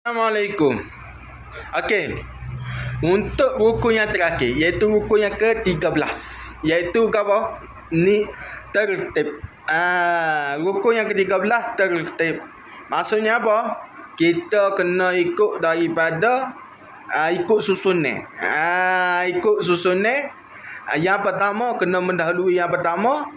Assalamualaikum. Okey. Untuk rukun yang terakhir iaitu rukun yang ke-13 iaitu apa? Ni tertib. Ah, rukun yang ke-13 tertib. Maksudnya apa? Kita kena ikut daripada ah, ikut susunan. Ah, ikut susunan. Ah, yang pertama kena mendahului yang pertama,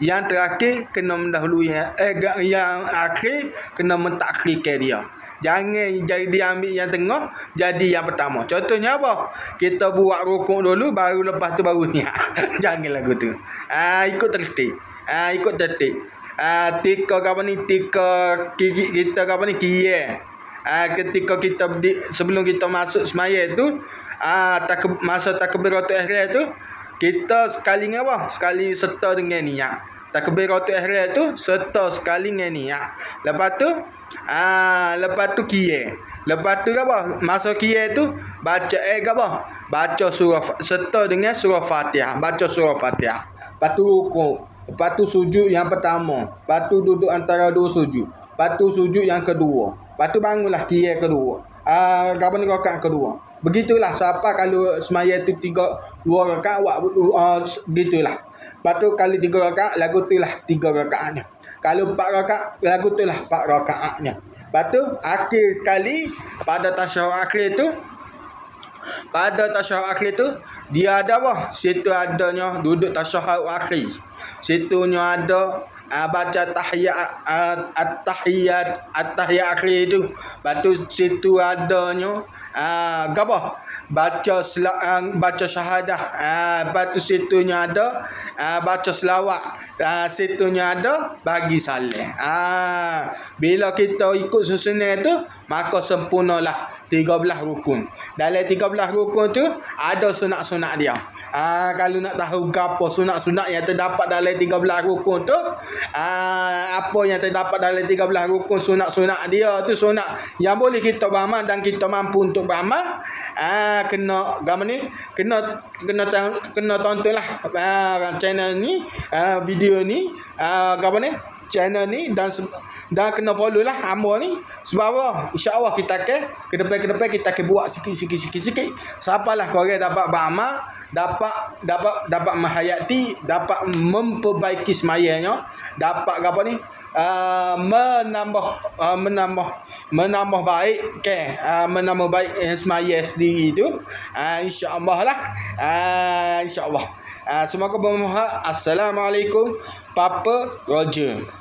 yang terakhir kena mendahului eh yang akhir kena mentakhirkan dia. Jangan jadi ambil yang tengah jadi yang pertama. Contohnya apa? Kita buat rukuk dulu baru lepas tu baru ni. Jangan lagu tu. Ah ikut tertib. Ah ikut tertib. Ah tika apa ni? Tika kiri kita apa ni? Kia. Ah ketika kita di, sebelum kita masuk semaya tu ah tak masa takbiratul ihram tu kita sekali apa? Sekali serta dengan niat. Takbiratul ihram tu serta sekali dengan niat. Lepas tu Ah, lepas tu kia. Lepas tu apa? Masa kia tu baca eh apa? Baca surah serta dengan surah Fatihah. Baca surah Fatihah. Lepas tu rukuk. Lepas tu sujud yang pertama. Lepas tu duduk antara dua sujud. Lepas tu sujud yang kedua. Lepas tu bangunlah kia kedua. Ah, kapan rakaat kedua? Begitulah siapa kalau semaya tu tiga dua rakaat buat uh, begitulah. Lepas tu kali tiga rakaat lagu tu lah tiga rakaatnya. Kalau empat rakaat lagu tu lah empat rakaatnya. Lepas tu akhir sekali pada tasyahud akhir tu pada tasyahud akhir tu dia ada apa? Situ adanya duduk tasyahud akhir. Situnya ada uh, baca tahiyat uh, at-tahiyat at-tahiyat akhir tu. Lepas tu situ adanya uh, apa? baca sel, uh, baca syahadah. Uh, lepas tu situnya ada uh, baca selawat. Uh, situnya ada bagi salam uh, bila kita ikut susunan tu maka sempurnalah 13 rukun. Dalam 13 rukun tu ada sunat-sunat dia. Ah kalau nak tahu gapo sunat-sunat yang terdapat dalam 13 rukun tu, ah apa yang terdapat dalam 13 rukun sunat-sunat dia tu sunat yang boleh kita beramal dan kita mampu untuk beramal. Ah kena gapo ni? Kena kena kena tontonlah ah channel ni, ah video ni, ah gapo ni? channel ni dan dan kena follow lah hamba ni sebab insyaallah kita ke ke depan ke depan kita ke buat sikit sikit sikit sikit siapalah kau dapat beramal dapat dapat dapat menghayati dapat memperbaiki semayanya dapat apa ni? Uh, menambah uh, menambah menambah baik ke uh, menambah baik uh, semaya sendiri tu. Uh, insyaallah lah. Uh, insyaallah. Uh, semoga bermanfaat. Assalamualaikum papa roger